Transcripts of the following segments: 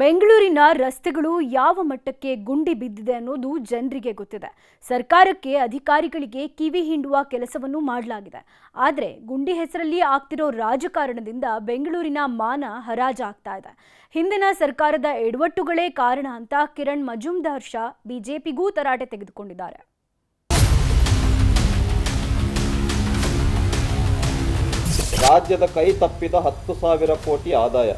ಬೆಂಗಳೂರಿನ ರಸ್ತೆಗಳು ಯಾವ ಮಟ್ಟಕ್ಕೆ ಗುಂಡಿ ಬಿದ್ದಿದೆ ಅನ್ನೋದು ಜನರಿಗೆ ಗೊತ್ತಿದೆ. ಸರ್ಕಾರಕ್ಕೆ ಅಧಿಕಾರಿಗಳಿಗೆ ಕಿವಿ ಹಿಂಡುವ ಕೆಲಸವನ್ನು ಮಾಡಲಾಗಿದೆ. ಆದರೆ ಗುಂಡಿ ಹೆಸರಲ್ಲಿ ಆಗ್ತಿರೋ ರಾಜಕಾರಣದಿಂದ ಬೆಂಗಳೂರಿನ ಮಾನ ಹರಾಜಾಗ್ತಾ ಇದೆ. ಹಿಂದಿನ ಸರ್ಕಾರದ ಎಡವಟ್ಟುಗಳೇ ಕಾರಣ ಅಂತ ಕಿರಣ್ ಮಜುಮ್ದಾರ್ ಶಾ ಬಿಜೆಪಿಗೂ ತರಾಟೆ ತೆಗೆದುಕೊಂಡಿದ್ದಾರೆ. ರಾಜ್ಯದ ಕೈ ತಪ್ಪಿದ ಹತ್ತು ಸಾವಿರ ಕೋಟಿ ಆದಾಯ.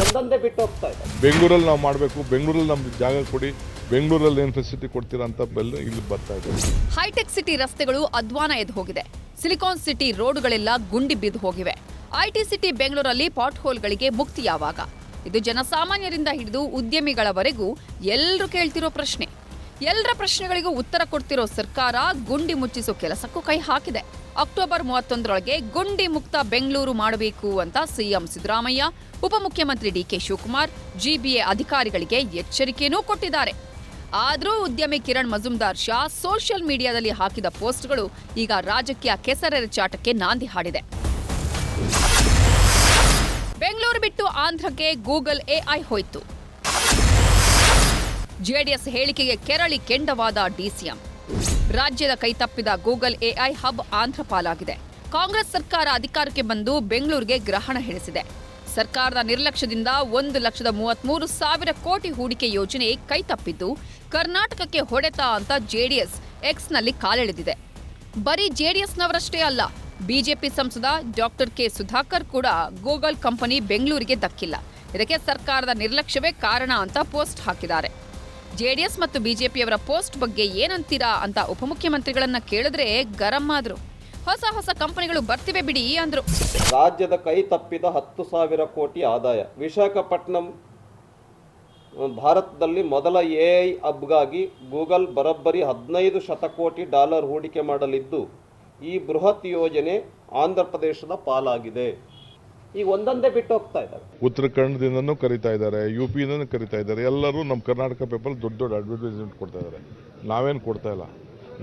ಒಂದೊಂದೇ ಬಿಟ್ಟು ಹೋಗ್ತಾ ಇದೆ. ಬೆಂಗಳೂರಲ್ಲಿ ನಾವು ಮಾಡಬೇಕು. ಬೆಂಗಳೂರಲ್ಲಿ ನಮ್ಗೆ ಜಾಗ ಕೊಡಿ. ಬೆಂಗಳೂರಲ್ಲಿ ಏನು ಫೆಸಿಲಿಟಿ ಕೊಡ್ತೀರಾ ಅಂತ ಬೆಲ್ಲ ಇಲ್ಲಿ ಬರ್ತಾ ಇದೆ. ಹೈಟೆಕ್ ಸಿಟಿ ರಸ್ತೆಗಳು ಅಧ್ವಾನ ಎದ್ದು ಹೋಗಿದೆ. ಸಿಲಿಕಾನ್ ಸಿಟಿ ರೋಡ್ಗಳೆಲ್ಲ ಗುಂಡಿ ಬಿದ್ದು ಹೋಗಿವೆ. ಐಟಿ ಸಿಟಿ ಬೆಂಗಳೂರಲ್ಲಿ ಪಾಟ್ ಹೋಲ್ಗಳಿಗೆ ಮುಕ್ತಿ ಯಾವಾಗ? ಇದು ಜನಸಾಮಾನ್ಯರಿಂದ ಹಿಡಿದು ಉದ್ಯಮಿಗಳವರೆಗೂ ಎಲ್ಲರೂ ಕೇಳ್ತಿರೋ ಪ್ರಶ್ನೆ. ಎಲ್ಲರ ಪ್ರಶ್ನೆಗಳಿಗೂ ಉತ್ತರ ಕೊಡ್ತಿರೋ ಸರ್ಕಾರ ಗುಂಡಿ ಮುಚ್ಚಿಸೋ ಕೆಲಸಕ್ಕೂ ಕೈ ಹಾಕಿದೆ. ಅಕ್ಟೋಬರ್ ಮೂವತ್ತೊಂದರೊಳಗೆ ಗುಂಡಿ ಮುಕ್ತ ಬೆಂಗಳೂರು ಮಾಡಬೇಕು ಅಂತ ಸಿಎಂ ಸಿದ್ದರಾಮಯ್ಯ, ಉಪಮುಖ್ಯಮಂತ್ರಿ ಡಿಕೆ ಶಿವಕುಮಾರ್, ಜಿಬಿಎ ಅಧಿಕಾರಿಗಳಿಗೆ ಎಚ್ಚರಿಕೆಯನ್ನೂ ಕೊಟ್ಟಿದ್ದಾರೆ. ಆದರೂ ಉದ್ಯಮಿ ಕಿರಣ್ ಮಜುಮ್ದಾರ್ ಶಾ ಸೋಷಿಯಲ್ ಮೀಡಿಯಾದಲ್ಲಿ ಹಾಕಿದ ಪೋಸ್ಟ್ಗಳು ಈಗ ರಾಜಕೀಯ ಕೆಸರೆರಚಾಟಕ್ಕೆ ನಾಂದಿ ಹಾಡಿದೆ. ಬೆಂಗಳೂರು ಬಿಟ್ಟು ಆಂಧ್ರಕ್ಕೆ ಗೂಗಲ್ ಎಐ ಹೋಯ್ತು. ಜೆಡಿಎಸ್ ಹೇಳಿಕೆಗೆ ಕೆರಳಿ ಕೆಂಡವಾದ ಡಿಸಿಎಂ ರಾಜ್ಯದ ಕೈತಪ್ಪಿದ ಗೂಗಲ್ ಎಐ ಹಬ್ ಆಂಧ್ರಪಾಲಾಗಿದೆ ಕಾಂಗ್ರೆಸ್ ಸರ್ಕಾರ ಅಧಿಕಾರಕ್ಕೆ ಬಂದು ಬೆಂಗಳೂರಿಗೆ ಗ್ರಹಣ ಹಿಡಿಸಿದೆ ಸರ್ಕಾರದ ನಿರ್ಲಕ್ಷ್ಯದಿಂದ ಒಂದು ಲಕ್ಷದ ಮೂವತ್ಮೂರು ಸಾವಿರ ಕೋಟಿ ಹೂಡಿಕೆ ಯೋಜನೆ ಕೈತಪ್ಪಿದ್ದು, ಕರ್ನಾಟಕಕ್ಕೆ ಹೊಡೆತ ಅಂತ ಜೆಡಿಎಸ್ ಎಕ್ಸ್ನಲ್ಲಿ ಕಾಲೆಳೆದಿದೆ. ಬರೀ ಜೆಡಿಎಸ್ನವರಷ್ಟೇ ಅಲ್ಲ, ಬಿಜೆಪಿ ಸಂಸದ ಡಾಕ್ಟರ್ ಕೆ ಸುಧಾಕರ್ ಕೂಡ ಗೂಗಲ್ ಕಂಪನಿ ಬೆಂಗಳೂರಿಗೆ ದಕ್ಕಿಲ್ಲ. ಇದಕ್ಕೆ ಸರ್ಕಾರದ ನಿರ್ಲಕ್ಷ್ಯವೇ ಕಾರಣ ಅಂತ ಪೋಸ್ಟ್ ಹಾಕಿದ್ದಾರೆ. ಜೆಡಿಎಸ್ ಮತ್ತು ಬಿಜೆಪಿಯವರ ಪೋಸ್ಟ್ ಬಗ್ಗೆ ಏನಂತೀರಾ ಅಂತ ಉಪಮುಖ್ಯಮಂತ್ರಿಗಳನ್ನ ಕೇಳಿದ್ರೆ ಗರಂ ಆದ್ರು. ಹೊಸ ಹೊಸ ಕಂಪನಿಗಳು ಬರ್ತಿವೆ ಬಿಡಿ ಅಂದ್ರು. ರಾಜ್ಯದ ಕೈ ತಪ್ಪಿದ ಹತ್ತು ಸಾವಿರ ಕೋಟಿ ಆದಾಯ. ವಿಶಾಖಪಟ್ಟಣಂ ಭಾರತದಲ್ಲಿ ಮೊದಲ ಎ ಐ ಅಬ್ಗಾಗಿ ಗೂಗಲ್ ಬರೋಬ್ಬರಿ ಹದಿನೈದು ಶತಕೋಟಿ ಡಾಲರ್ ಹೂಡಿಕೆ ಮಾಡಲಿದ್ದು, ಈ ಬೃಹತ್ ಯೋಜನೆ ಆಂಧ್ರ ಪ್ರದೇಶದ ಪಾಲಾಗಿದೆ. ಈಗ ಒಂದೊಂದೇ ಬಿಟ್ಟು ಹೋಗ್ತಾ ಇದ್ದಾರೆ. ಉತ್ತರ ಕನ್ನಡದಿಂದನೂ ಕರಿತಾ ಇದ್ದಾರೆ ಯು ಪಿಯಿಂದನೂ ಕರಿತಾ ಇದ್ದಾರೆ. ಎಲ್ಲರೂ ನಮ್ಮ ಕರ್ನಾಟಕ ಪೇಪರ್ ದೊಡ್ಡ ದೊಡ್ಡ ಅಡ್ವರ್ಟೈಸ್ಮೆಂಟ್ ಕೊಡ್ತಾ ಇದ್ದಾರೆ. ನಾವೇನು ಕೊಡ್ತಾ ಇಲ್ಲ.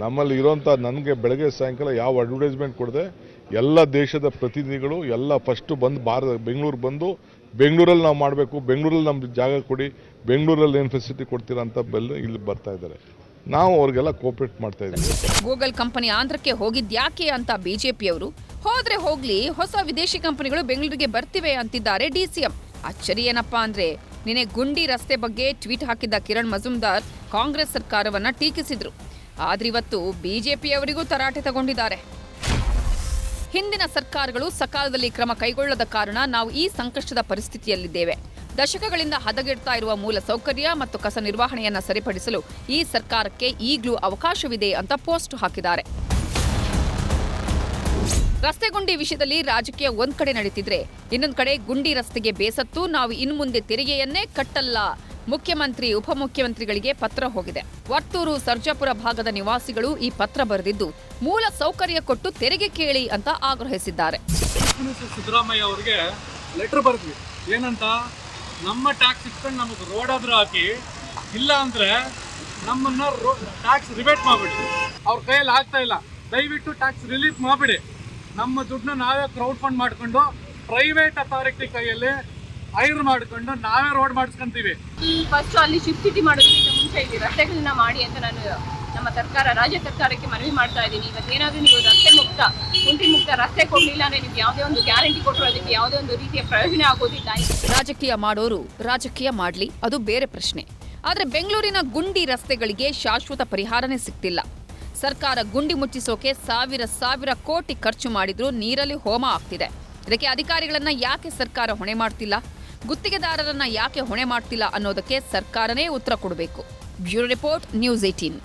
ನಮ್ಮಲ್ಲಿ ಇರೋಂಥ ನನಗೆ ಬೆಳಗ್ಗೆ ಸಾಯಂಕಾಲ ಯಾವ ಅಡ್ವರ್ಟೈಸ್ಮೆಂಟ್ ಕೊಡದೆ ಎಲ್ಲ ದೇಶದ ಪ್ರತಿನಿಧಿಗಳು ಎಲ್ಲ ಫಸ್ಟು ಬಂದು ಭಾರತ, ಬೆಂಗಳೂರು ಬಂದು ಬೆಂಗಳೂರಲ್ಲಿ ನಾವು ಮಾಡಬೇಕು, ಬೆಂಗಳೂರಲ್ಲಿ ನಮ್ಮ ಜಾಗ ಕೊಡಿ, ಬೆಂಗಳೂರಲ್ಲಿ ಏನು ಫೆಸಿಲಿಟಿ ಕೊಡ್ತೀರಾ ಅಂತ ಬೆಲ್ಲ ಇಲ್ಲಿ ಬರ್ತಾ ಇದ್ದಾರೆ. ನಾವು ಅವ್ರಿಗೆಲ್ಲ ಕೋಪರೇಟ್ ಮಾಡ್ತಾ ಇದ್ದೀವಿ. ಗೂಗಲ್ ಕಂಪನಿ ಆಂಧ್ರಕ್ಕೆ ಹೋಗಿದ್ಯಾಕೆ ಅಂತ ಬಿಜೆಪಿಯವರು, ಹೋದ್ರೆ ಹೋಗ್ಲಿ, ಹೊಸ ವಿದೇಶಿ ಕಂಪನಿಗಳು ಬೆಂಗಳೂರಿಗೆ ಬರ್ತಿವೆ ಅಂತಿದ್ದಾರೆ ಡಿಸಿಎಂ ಅಚ್ಚರಿ ಏನಪ್ಪಾ ಅಂದ್ರೆ, ನಿನ್ನೆ ಗುಂಡಿ ರಸ್ತೆ ಬಗ್ಗೆ ಟ್ವೀಟ್ ಹಾಕಿದ್ದ ಕಿರಣ್ ಮಜುಮ್ದಾರ್ ಕಾಂಗ್ರೆಸ್ ಸರ್ಕಾರವನ್ನ ಟೀಕಿಸಿದ್ರು. ಆದ್ರಿವತ್ತು ಬಿಜೆಪಿಯವರಿಗೂ ತರಾಟೆ ತಗೊಂಡಿದ್ದಾರೆ. ಹಿಂದಿನ ಸರ್ಕಾರಗಳು ಸಕಾಲದಲ್ಲಿ ಕ್ರಮ ಕೈಗೊಳ್ಳದ ಕಾರಣ ನಾವು ಈ ಸಂಕಷ್ಟದ ಪರಿಸ್ಥಿತಿಯಲ್ಲಿದ್ದೇವೆ. ದಶಕಗಳಿಂದ ಹದಗೆಡ್ತಾ ಇರುವ ಮೂಲ ಸೌಕರ್ಯ ಮತ್ತು ಕಸ ನಿರ್ವಹಣೆಯನ್ನು ಸರಿಪಡಿಸಲು ಈ ಸರ್ಕಾರಕ್ಕೆ ಈಗಲೂ ಅವಕಾಶವಿದೆ ಅಂತ ಪೋಸ್ಟ್ ಹಾಕಿದ್ದಾರೆ. ರಸ್ತೆ ಗುಂಡಿ ವಿಷಯದಲ್ಲಿ ರಾಜಕೀಯ ಒಂದ್ ಕಡೆ ನಡೀತಿದ್ರೆ, ಇನ್ನೊಂದು ಕಡೆ ಗುಂಡಿ ರಸ್ತೆಗೆ ಬೇಸತ್ತು, ನಾವು ಇನ್ಮುಂದೆ ತೆರಿಗೆಯನ್ನೇ ಕಟ್ಟಲ್ಲ. ಮುಖ್ಯಮಂತ್ರಿ, ಉಪಮುಖ್ಯಮಂತ್ರಿಗಳಿಗೆ ಪತ್ರ ಹೋಗಿದೆ. ವರ್ತೂರು, ಸರ್ಜಾಪುರ ಭಾಗದ ನಿವಾಸಿಗಳು ಈ ಪತ್ರ ಬರೆದಿದ್ದು, ಮೂಲ ಸೌಕರ್ಯ ಕೊಟ್ಟು ತೆರಿಗೆ ಕೇಳಿ ಅಂತ ಆಗ್ರಹಿಸಿದ್ದಾರೆ. ಸಿದ್ದರಾಮಯ್ಯ ಅವ್ರಿಗೆ ಲೆಟರ್ ಬರೆದ್ವಿ. ಏನಂತ? ನಮ್ಮ ಟ್ಯಾಕ್ಸ್ ಇಟ್ಕೊಂಡು ನಮಗೆ ರೋಡ್ ಆದ್ರೂ ಹಾಕಿ, ಇಲ್ಲ ಅಂದ್ರೆ ನಮ್ಮನ್ನ ಟ್ಯಾಕ್ಸ್ ರಿಬೇಟ್ ಮಾಡಿಬಿಡಿ. ಅವ್ರ ಕೈಯಲ್ಲಿ ಆಗ್ತಾ ಇಲ್ಲ. ದಯವಿಟ್ಟು ಟ್ಯಾಕ್ಸ್ ರಿಲೀಫ್ ಮಾಡಿಬಿಡಿ. ನಮ್ಮ ದುಡ್ಡನ್ನ ನಾವೇ ಕ್ರೌಡ್ ಫಂಡ್ ಮಾಡ್ಕೊಂಡು ಪ್ರೈವೇಟ್ ಅಥಾರಿಟಿ ಕೈಯಲ್ಲಿ ಹೈರ್ ಮಾಡ್ಕೊಂಡು ನಾವೇ ರೋಡ್ ಮಾಡಿಸ್ಕೊಂತೀವಿ. ಫಸ್ಟ್ ಅಲ್ಲಿ ಶಿಫ್ಟ್ ಸಿಟಿ ಮಾಡೋದಕ್ಕಿಂತ ಮುಂಚೆ ಇಲ್ಲಿ ರಸ್ತೆಗಳನ್ನ ಮಾಡಿ ಅಂತ ನಾನು ನಮ್ಮ ಸರ್ಕಾರ ರಾಜ್ಯ ಸರ್ಕಾರಕ್ಕೆ ಮನವಿ ಮಾಡ್ತಾ ಇದ್ದೀನಿ. ಇವತ್ತು ಏನಾದರೂ ನೀವು ರಸ್ತೆ ಮುಕ್ತ ಗುಂಡಿ ಮುಕ್ತ ರಸ್ತೆ ಕೊಡಲಿಲ್ಲ ಅಂದ್ರೆ ನಿಮ್ಗೆ ಯಾವುದೇ ಒಂದು ಗ್ಯಾರಂಟಿ ಕೊಟ್ಟರು ಅದಕ್ಕೆ ಯಾವುದೇ ಒಂದು ರೀತಿಯ ಪ್ರಯೋಜನ ಆಗೋದಿಲ್ಲ. ರಾಜಕೀಯ ಮಾಡೋರು ರಾಜಕೀಯ ಮಾಡ್ಲಿ ಅದು ಬೇರೆ ಪ್ರಶ್ನೆ. ಆದ್ರೆ ಬೆಂಗಳೂರಿನ ಗುಂಡಿ ರಸ್ತೆಗಳಿಗೆ ಶಾಶ್ವತ ಪರಿಹಾರನೇ ಸಿಗ್ತಿಲ್ಲ. ಸರ್ಕಾರ ಗುಂಡಿ ಮುಚ್ಚಿಸೋಕೆ ಸಾವಿರ ಸಾವಿರ ಕೋಟಿ ಖರ್ಚು ಮಾಡಿದ್ರೂ ನೀರಲ್ಲಿ ಹೋಮ ಆಗ್ತಿದೆ. ಇದಕ್ಕೆ ಅಧಿಕಾರಿಗಳನ್ನ ಯಾಕೆ ಸರ್ಕಾರ ಹೊಣೆ ಮಾಡ್ತಿಲ್ಲ? ಗುತ್ತಿಗೆದಾರರನ್ನ ಯಾಕೆ ಹೊಣೆ ಮಾಡ್ತಿಲ್ಲ ಅನ್ನೋದಕ್ಕೆ ಸರ್ಕಾರನೇ ಉತ್ತರ ಕೊಡಬೇಕು. Bureau report news eighteen